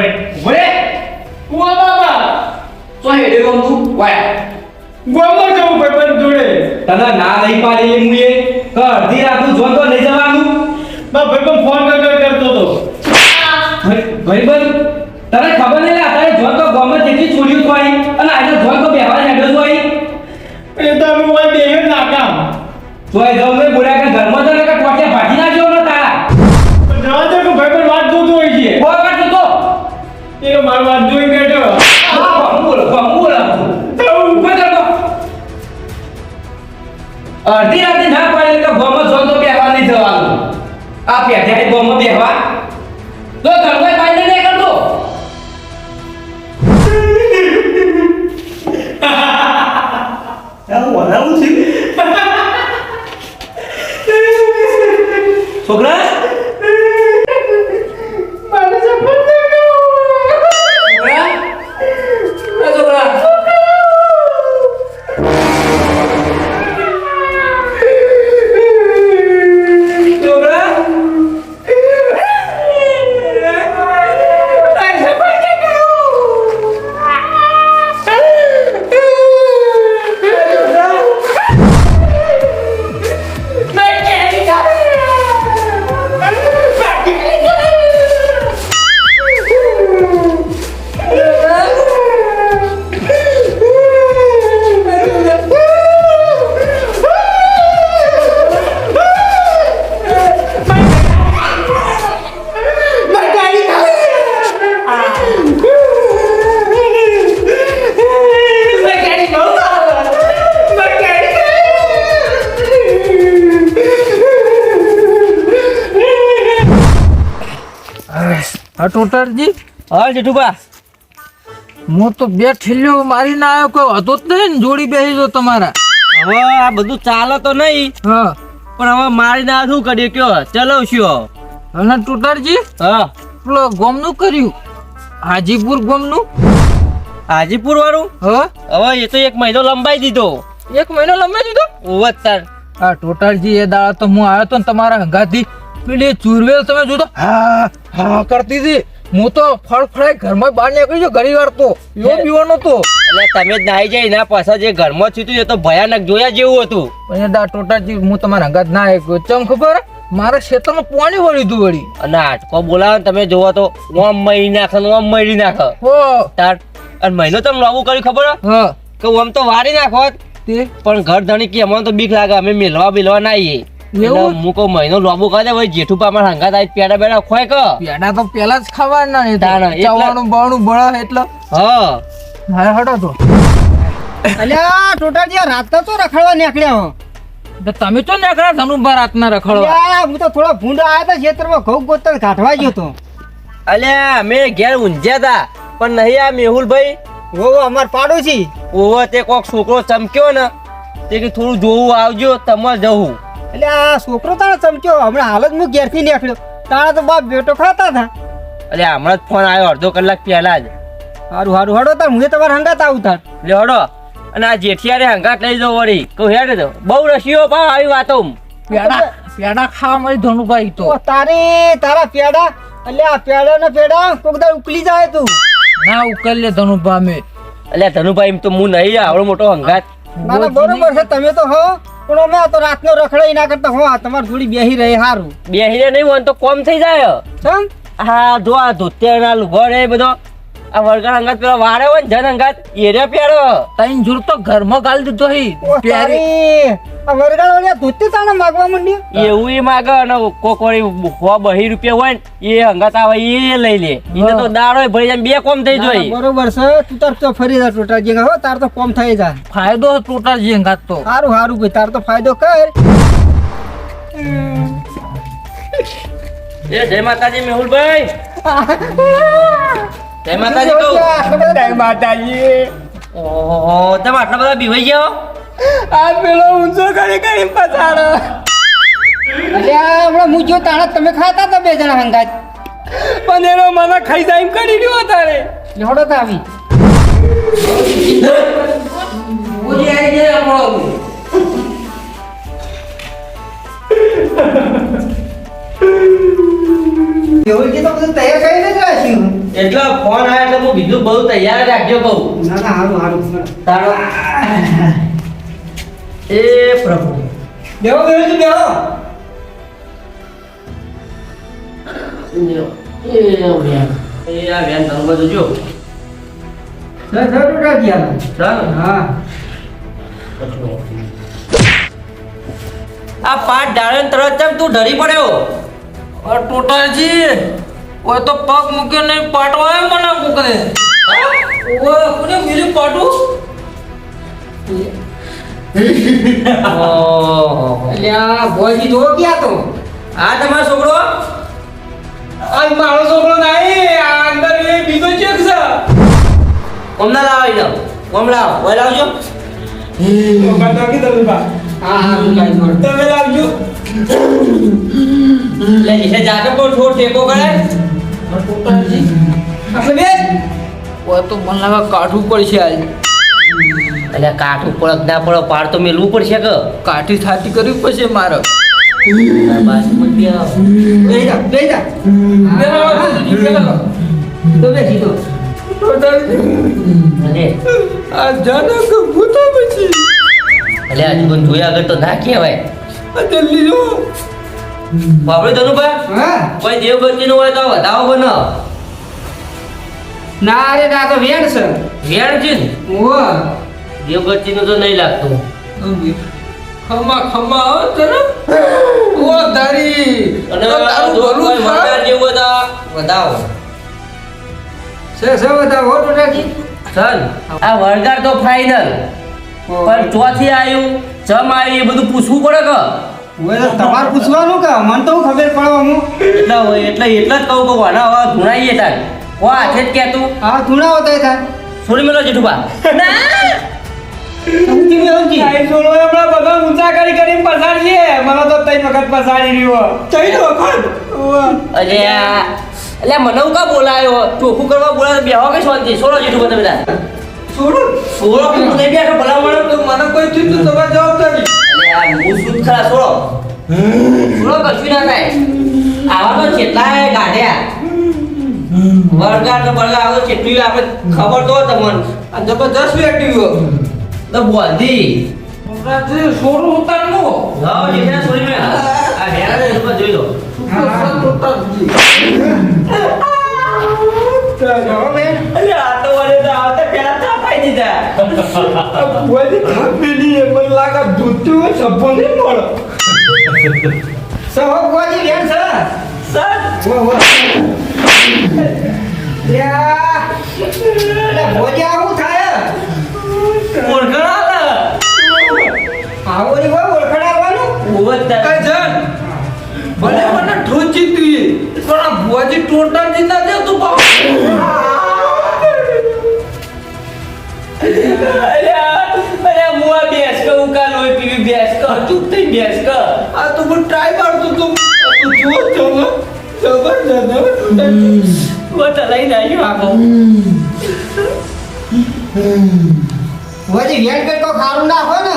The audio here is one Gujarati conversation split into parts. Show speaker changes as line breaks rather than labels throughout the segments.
એ વે વે
કુવા બાબા
તો હેડે ગમ તું વાય
ગોમમાં જવું ભાઈબંધ જોડે
તને ના નહીં પાડેલી મુએ કે અડધી રાતું જોન તો લઈ જવાનું
મારા ભાઈબંધ ફોન કર કર કરતો
ભાઈ- ભાઈબંધ તને ખબર નહીં અત્યારે જોન તો ગમે જેટલી છોડ્યું તો આવી અને આજે જોન તો બેહવા હેડો તો આવી
એ તો અમે બે નાકામ
તો એ
મારી વાત જોઈ બેઠો
હું બોલો
તો
ઊભો થા તો. રાતે ના પાડેલી કે ગોમાં જોન તો બેહવા નહીં જવાનું આ પેઠે ગોમાં બેહવા
હા ટોટરજી
હા જેઠુભા
હું તો બે ઠેલ્યો મારીને આવ્યો કોઈ હતો જ નહીં ને જોડી બેસી જો તમારા.
હવે આ બધું ચાલે તો નહીં
હા.
પણ હવે મારીને આ શું કરીએ? કયો ચલાવશું
અને ટોટરજી
હા.
પેલો ગોમનું કર્યું? હાજીપુર ગોમનું?
હાજીપુર વાળું
હા.
હવે એ તો એક મહિનો લંબાઈ દીધો.
એક મહિનો લંબાઈ દીધો?
ઓવત તાર
હા ટોટરજી એ દાડા તો હું આવ્યો તો ને તમારા હંગાથી પેલી ચુરવેલ તમે જોતો હા. હા કરતી હતી. હું તો ફળફળાઈ ઘરમાં બહાર નીકળી છું ઘણી વાર તો. એવો પીવાનો તો.
એટલે તમે જ નાઈ જાય એના પાછા જે ઘરમાં હતું એ તો ભયાનક જોયા જેવું હતું.
પણ દા ટોટાજી હું તમારા હંગાત ના આવ્યો ચમ ખબર? મારા ક્ષેત્રમાં પાણી વળ્યું હતું વળી.
અને આટકો બોલાવે ને તમે જોવો તો ઓમ મળી નાખે ઓમ મળી નાખે.
હો.
તાર અને મહિનો તમે લાવું કર્યું ખબર? હ. કે ઓમ તો વારી નાખો
તે?
પણ ઘર ધણી કે અમને તો બીક લાગે અમે મિલવા બિલવા ના આવીએ.
એવું?
હું કો મહિનો લોબુ કરે ભાઈ જેઠું મારા હંગાત થાય પેડા બેડા ખોય કે?
પેડા તો પેલા જ ખાવાના ને ચવાણું બાવણું બળે એટલે.
હા.
હા હટો તો.
અલ્યા ટોટાજી આ રાતના તો રખડવા નીકળ્યા હો?
તો તમે તો નીકળ્યા ધનુભા રાતના રખડવા?
હું તો થોડા ભૂંડા આવ્યા હતા ખેતરમાં ઘઉં ગોતર કાઢવા ગયો તો.
અલ્યા અમે ઘેર ઊંઝ્યા હતા પણ નહીં આ મેહુલભાઈ.
ઓવો અમાર પાડોશી.
ઓવો તે કોક છોકરો ચમક્યો ને તે કે થોડું જોવું આવજો તમારે જવું.
એટલે આ છોકરો તારા ચમચ્યો હમણાં હાલ જ હું ઘેરથી નીકળ્યો. તારા તો બાપ બેટો ખાતા હતા.
એટલે હમણાં જ ફોન આવ્યો અડધો કલાક પહેલા જ.
હારું હારું હડો તાર હું તમારે હંગાત આવું તાર
એટલે હડો. અને આ જેઠિયારે હંગાત લઈ જાઓ વળી. કહું હેડ દો બહુ રસીઓ પા આવી વાતો
પેડા પેડા ખાવા મળી ધનુભાઈ તો.
તારે તારા પેડા? અલ્યા આ પેડા ને પેડા કોક દાર ઉકલી જાય તું.
ના ઉકલ લે ધનુભા મેં.
એટલે ધનુભાઈ એમ તો હું નહીં આવડો મોટો હંગાત.
ના ના બરોબર છે તમે તો હો. પણ અમે તો રાતનો રખડાઈ ના કરતા હો તમારી જોડી બેહી રહે હારું.
રહે નહીં હોય તો કોમ થઈ જાય.
ચમ?
હા જો આ ધોતિયાના લુગો બધો. આ વળગણ અંગત પેલા વારે હોય ને જન અંગત એરે પેરો.
તઈન જોડ તો ઘરમાં ગાલ દીધો હી.
તારી આ વરગાડ વાળી આ ધોતી તાણે માગવા મંડી
એવું એ માગે અને કોક વળી સો બહી રૂપિયા હોય ને એ અંગત આવે એ લઈ લે. એને તો દાડો ભરી જાય બે કોમ થઈ
જોઈ
જાય.
બરોબર છે. તું તાર તો ફરી જા ટોટાજી હો તાર તો કોમ થઈ જાય.
ફાયદો ટોટા જે ઘાત તો.
સારું સારું ભાઈ તાર તો ફાયદો કર.
એ જય માતાજી મેહુલભાઈ. જય માતાજી કહું?
જય માતાજી.
ઓહો તમે આટલા બધા બીવાઈ ગયો
આ પેલો ઊંચો કરી કરી પછાડો. અલ્યા હમણાં હું જો તાણા. તમે ખાતા હતા બે જણા હંગાત?
પણ એનો મને ખાઈ જાય એમ કરી રહ્યો તારે
લેવડો તો
કીધું બહુ તૈયાર રાખજો કહું
ના ના હારું હારું.
તારો એ પ્રભુ.
બેહો બેહુજી બેહો.
એ આ વેન તારું બધું જો.
સર સર ટોટા ગયા
ચાલ
હા.
આ પાટ ડાળે ને તરત ચમ તું ડરી પડ્યો?
ટોટાજી ઓય તો પગ મૂક્યો નહીં પાટવા મને કુકરે ઓય કોને મિલી પાટો.
અલ્યા ભોજી જો ક્યાં તો?
આ તમારો છોકરો?
આ મારો છોકરો નહીં આ અંદર એ બીજો ચેક છે.
હમણાં લાવી દો લાવો ઓય લાવજો.
બાકી તમે બા
હા હા હું કાઈ
તમે લાવજો.
લે એ જાતો પર ટેકો કરે.
ટોટાજી
આપણે બે?
ઓય તો મને લાગે કાઢવું પડશે આજ.
એટલે કાઠ ઉપર ના પડો પાડ તો મેલવું પડશે કે?
કાઠી થાતી કરવી પડશે મારે.
બસ આવો.
જા જા. તો બે તો
આ જાનક ભૂતો પછી.
એટલે આજુ જોયા આગળ તો ના કહેવાય.
જલ્દી જો.
બાપડે ધનુભા
હા?
કોઈ દેવગતિનું હોય તો વધાવો બનો
ના. રે ના તો વેણ છે.
વેણ છે
ઓ
દેવગતિનું તો નહીં લાગતો.
ખમા ખમા હો તને ઓ દારી
અને
તારું ભલું થાય.
જે બધા વધાવો.
સે સે બતાવો ટોટાકી
સન આ વળગાર તો ફાઇનલ પણ ચોથી આવ્યું જમ આવ્યું એ બધું પૂછવું પડે કે?
તમારે પૂછવાનું કે? મને તો ખબર પડવા હું.
એટલે હોય એટલે એટલે જ કહું કે વાના હવે ધૂણાઈએ તાર. ઓ હાથે જ કહેતું
હા ધૂણા હોતા હતા
છોડી મેલો જેઠુબા
મને તો તઈ વખત પસાડી રહ્યો તઈ વખત?
અલે આ અલે મને હું કા બોલાયો? ચોખ્ખું કરવા બોલાયો બેહો કે શાંતિ? છોડો જેઠુબા તમે તાર.
છોડો
છોડો બેઠો ભલા
તો મને કોઈ થયું તો તમારે જવાબદારી
આ હું શું ખરા છોડો. છોડો કશું ના થાય. આવા તો કેટલાય ગાઢ્યા વળગાડ ને બળગાડ આવે કેટલી આપણે ખબર તો તમને.
આ જબરદસ્ત વ્યક્તિ હો
તો
ટોટાજી છોડું ઉતારનો
લાવો જેઠા છોડી મેં. આ વેરા ને ઉપર જોઈ લો.
ટોટાજી
અલે આ તો વળે તો આવતા પાઈ દીધા
બધી ખાપેલી એ મને લાગે ધૂતું હોય સભો નહીં મળે.
સો ભોજી વેણ છે
સર
ઓ ઓ ભોજી
વેણ કે
તો
ખારું નાખો ને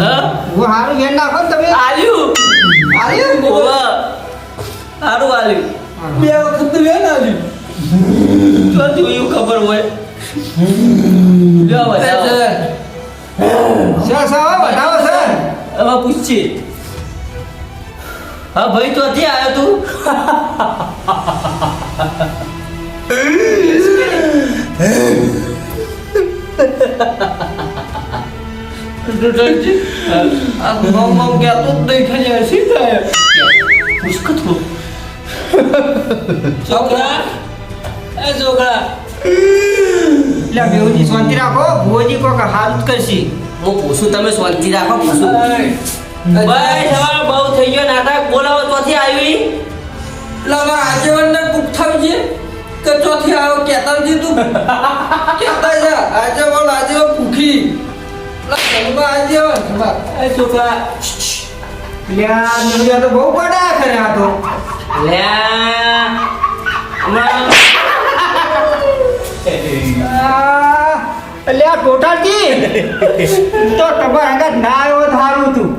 હા?
હું હારું વેણ નાખો ને તમે?
આલ્યું?
આલ્યું?
બોલા હારું આલ્યું.
બે વખત વેન આવી
તો જોયું ખબર હોય. જો બતાવો
સર. સર બતાવો સર
હવે પૂછીએ. હા ભાઈ તો આવ્યો તું?
ટોટાજી આ મમ મમ કહેતો જ નહીં ખાલી હસી થાય
પૂછ કે તું
છોકરા એ છોકરા
એટલે બેઉજી શાંતિ રાખો ભોજી કોક હાલત કરશી
હું પૂછું તમે શાંતિ રાખો પૂછું ભાઈ સવાર બહુ થઈ ગયો નાટક બોલાવો ચોથી આવી
લાવા આજેવન ને પુખ્થાવ છે કે ચોથી આવ્યો કેતા છે તું. કેતા છે આજેવન આજે ભૂખી. લા આજે આજેવન
એ છોકરા
લ્યા દુનિયા તો બહુ પડા કરે આ તો.
લ્યા હમણાં
આ, અલ્યા ટોટાજી તો તમારા અંગાત ના આવ્યો તો તું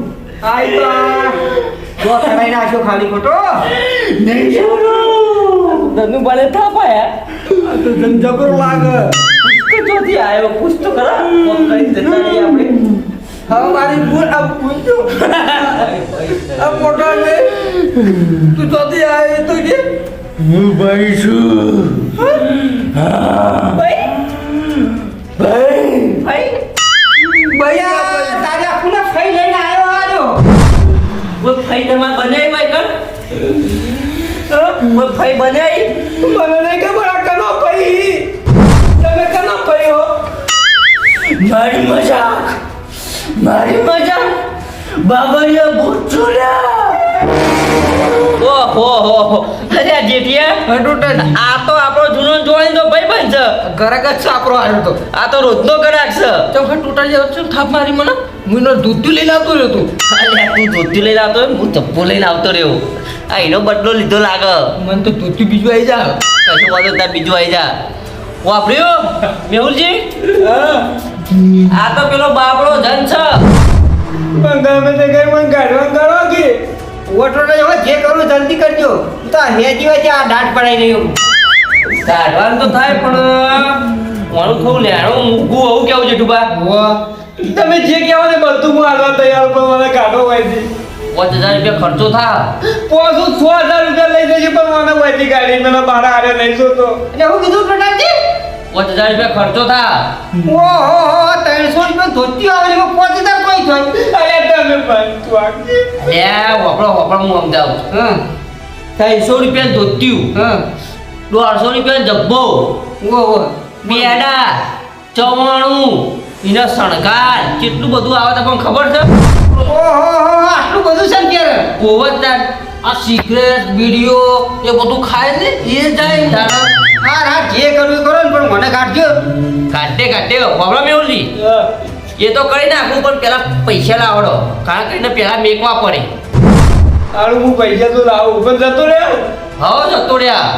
આઈ તો જો કરાઈ નાખ્યો ખાલી ખોટો.
નહીં ધનુ બને થાપાયા
આ તો જન જબરો લાગે
કચોથી આવ્યો પૂછ તો ખરા. કોમ કરી જતા રહી આપણે.
હવે મારી ભૂલ આ પૂછ્યો આ મોટો ને તું ચોથી આવે તો કે?
હું ભાઈ છું.
ભાઈ?
ભાઈ.
ભાઈ?
ભાઈ તારે આખું ફઈ લઈને આવ્યો આજો
ભાઈ તમારે બનાવી ભાઈ કર કોઈ ભાઈ બનાવી
મને નહીં ખબર આ કનો પઈ તમે કનો પઈ હો?
મારી મજાક. મારી મજાક. બાબરિયા ભૂત છોડ્યા ઓહો હો હો. અરે જેઠિયા આ તો આપણો જૂનો જોઈન તો ભાઈ છે.
ઘરાક જ સાપરો આવ્યો તો.
આ તો રોજનો ગરાક છે.
ચોખા તૂટા જાય છે થાપ મારી મને? હું એનો દૂધ લઈને આવતો રહ્યો તું.
અલ્યા તું ધોતી લઈને આવતો હું ચપ્પો લઈને આવતો રહ્યો. આ એનો બદલો લીધો લાગે.
મને તો દૂધ બીજું આવી જા.
કશું વાંધો તાર બીજું આવી જા. વાપર્યો મેહુલજી? આ તો પેલો બાબડો ધન છે.
ગમે તે કઈ મને કાઢવા કરો કે
ઓટો તો હવે જે કરું જલ્દી કરજો. હું તો હેજી હોય આ દાંત પડાઈ રહ્યો
કાઢવાનું તો થાય પણ મારું થોડું લેણું મૂકવું આવું કેવું છે ટુબા
તમે જે કહેવા ને બધું હું હાલવા તૈયાર પણ મને કાઢો હોય છે
પાંચ હજાર રૂપિયા ખર્ચો થા.
પોસું છ હજાર રૂપિયા લઈ જશે પણ મને વહેતી ગાડી મને ભાડા હારે નહીં જોતો
એટલે હું કીધું પ્રધાનજી?
પાંચ હજાર રૂપિયા ખર્ચો થા.
ઓહો હો ત્રણસો રૂપિયા ધોતી આવે એમાં પાંચ હજાર કોઈ થાય
અરે તમે પણ
લે વાપરો વાપરો હું સમજાવું
હં.
ત્રણસો રૂપિયા ધોત્યું.
હા.
દોઢસો રૂપિયા જબ્બો.
ઓહો.
બેડા ચવાણું એના શણગાર. કેટલું બધું આવે તમને ખબર છે?
ઓહો આટલું બધું છે ને ત્યારે
ઓવર
આ સિગરેટ બીડીઓ એ બધું ખાય ને? એ જાય
હા હા જે કરવું કરો ને પણ મને કાઢજો.
કાઢે કાઢે પ્રોબ્લેમ એવું છે. એ તો કરી નાખું પણ પેલા પૈસા લાવડો. કારણ કે એને પેલા મેકવા પડે.
હારું હું પૈસા તો લાવું પણ જતો રહ્યો?
હા જતો રહ્યા.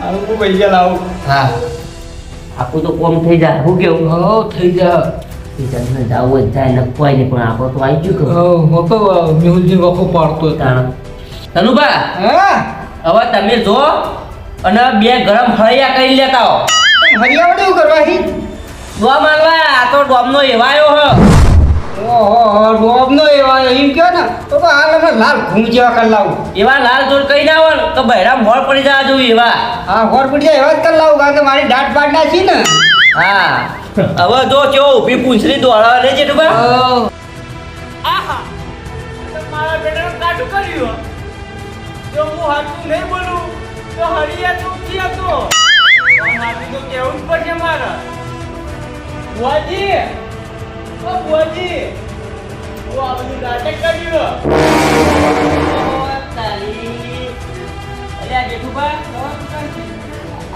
હારું હું પૈસા લાવું.
હા. આપણું તો કોમ થઈ જાય હું કેવું?
હો થઈ જાય.
તમને જાવું જ જાય નખવાય નહીં પણ આપણો તો આવી ગયું
હો વખો મેહુલજી વખો પાડતો
તાણ. તનુબા
હા?
હવે તમે જો અને બે ગરમ હળિયા કરી લેતા હો.
હરિયાવડે કરવા હી?
ડોમ આલવા આ તો ડોમનો એવાયો હ.
ઓહો ડોબનો એવા એમ કહો ને? તો હાલ અમે લાલ ઘૂમ જેવા કરી લાવું.
એવા લાલ જોડ કઈ ના હોય ને તો બહેરા મોડ પડી જવા જોઈએ એવા.
હા હોર પડી જાય એવા જ કરી લાવું કારણ કે મારી દાંત પાડ છે ને.
હા. હવે જો કેવો ઊભી પૂંછડી દોડાવા લે છે ડુબા.
મારા બેટાનું કાઢું કર્યું જો હું હાથું નહીં બોલું તો હરિયા ચૂકી હતો પણ તો કેવું જ પડશે મારે. બુઆજી ઓ બુઆજી ઓ આ બધું નાટક કર્યું
અલ્યા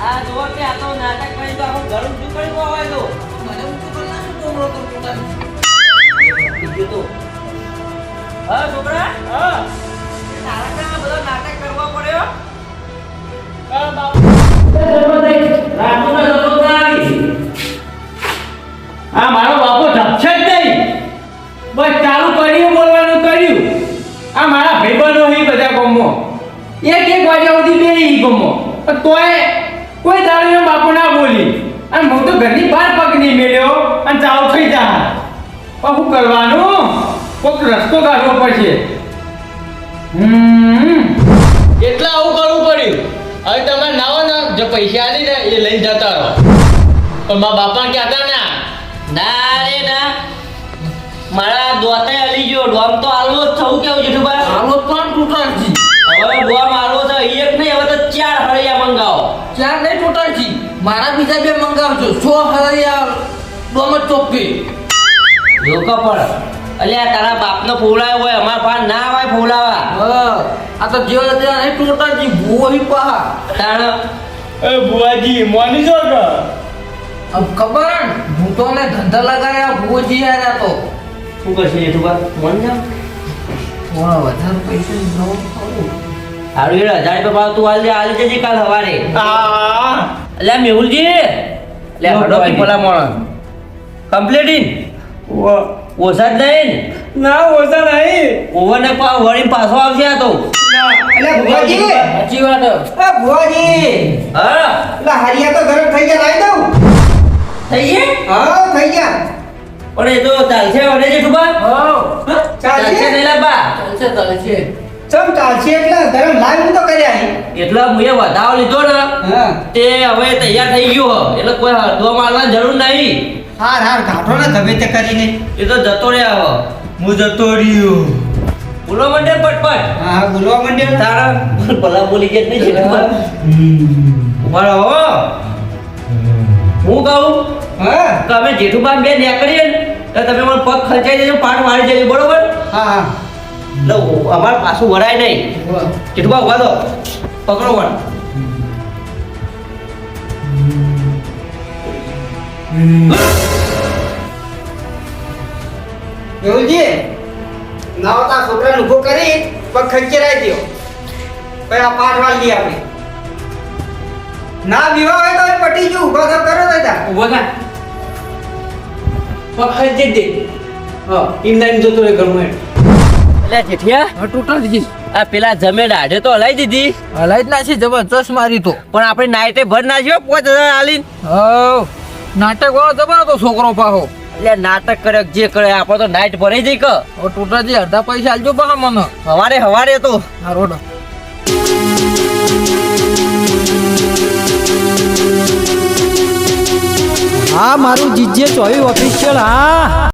આ જો કે આ તો નાટક કરી તો આખું ઘર ઊંચું કરી હોય તો.
મને ઊંચું કરી નાખું તો હમણાં તો પોતાનું.
બીજું તો. હા છોકરા?
હા.
તારા બધો નાટક કરવા પડ્યો?
આ મારો બાપો ધપશે જ નહીં. બસ ચાલુ કર્યું, બોલવાનું કર્યું. આ મારા ભાઈબંધો હી બધા ગમો એક એક સુધી બે પણ તોય કોઈ એમ બાપુ ના બોલી. અને હું તો ઘરની બહાર પગ નહીં મેળ્યો અને ચાલુ થઈ જા પણ કરવાનું? કોઈક રસ્તો કાઢવો પડશે. હમ.
એટલે આવું કરવું પડ્યું. હવે તમે ના હોય ને જે પૈસા આલી ને એ લઈને જતા રહો. પણ મારા બાપા કહેતા ના.
ના રે ના. મારા દોતે અલી ગયો. ડોમ તો આલવો જ થવું કેવું જેઠુબા
આલો પણ ટૂટાજી
હવે ડોમ આલવો છે એક નહીં હવે તો ચાર હળિયા મંગાવો.
ચાર નહીં છે મારા બીજા બે મંગાવજો. સો હળિયા ડોમ જ ચોખ્ખી.
જોકો પણ અલ્યા તારા બાપનો ફોલાયો હોય અમાર પા ના આવે ફોલાવા
આ તો જેવો ત્યાં નહીં ટોટલ જી ભૂહી પા
તાણ
એ બુઆજી મોની જો કે?
અબ ખબર? ભૂતોને ધંધા લગાયા ભૂજી આયા તો.
શું કરશે એ તો બા મોન જા
થોડા વધારે પૈસા નો
હારું એ હજાર રૂપિયા ભાવ તું હાલ દે હાલ જજે કાલ સવારે. અલ્યા મેહુલજી. લે હડો પીપલા મોણ કમ્પ્લીટ ઇન
ઓ
ઓછા જ નહીં?
ના ઓછા નહીં.
ઓવર ને પા વળી પાછો આવશે આ તો.
એટલે ભુવાજી.
સાચી વાત. હે.
એ ભુવાજી.
હા.
એટલે હરિયા તો ગરમ થઈ ગયા લાવી દઉં.
થઈ ગયા?
હા થઈ ગયા.
પણ એ તો ચાલશે વડે જેઠુબા.
હા.
ચાલશે? નહીં લાબા
ચાલશે ચાલશે.
ચમ ચાલશે એટલે ગરમ લાવી તો કર્યા
એટલો મુએ વધાવો લીધો ને
હા.
તે હવે તૈયાર થઈ ગયો. એટલે કોઈ હળદો મારવાની જરૂર નહીં.
હાર હાર ઘાટો ને ધબે તે કરીને.
એ તો જતો રહ્યા હો હું જતો રહ્યો. બોલો મંડે પટપટ
હા હા બોલવા માંડ્યો
તારા ભલા બોલી ગયા નહીં ઊભા હો. હું કહું?
હા.
અમે જેઠુબા બે નીકળીએ ને તો તમે મને પગ ખર્ચાઈ દેજો પાટ વાળી દેજો બરોબર?
હા હા.
એટલે અમારે પાછું વરાય નહીં. જેઠુબા ઊભા દો પકડો પણ
મેહુલજી નાવ તા છોકરાને ઊભો કરી પગ ખંચેરાઈ દ્યો. પછી આ પાઠ વાળ આપણે. ના વિવાહ હોય તો પટી ગયું ઊભા થા કરો દાદા
ઊભો થા. પકડ જે દે. હા જોતો જતો રહે ઘરમાં.
એટલે જેઠિયા.
હા, તૂટા
આ પેલા જમે દાઢે તો હલાઈ દીધી.
હલાઈ જ નાખી જબરજસ્ત મારી તો.
પણ આપણે નાઈટે ભર નાખ્યો પાંચ હજાર આલીને.
નાટક વાળો જબર હતો છોકરો પાહો.
એટલે નાટક કરે જે કરે આપણે તો નાઈટ ભરાઈ જઈ કે.
હવે અડધા પૈસા આલજો પાહા મને.
હવારે હવારે તો.
હા રોડ.
હા મારું જીજે ચોવી ઓફિશિયલ હા.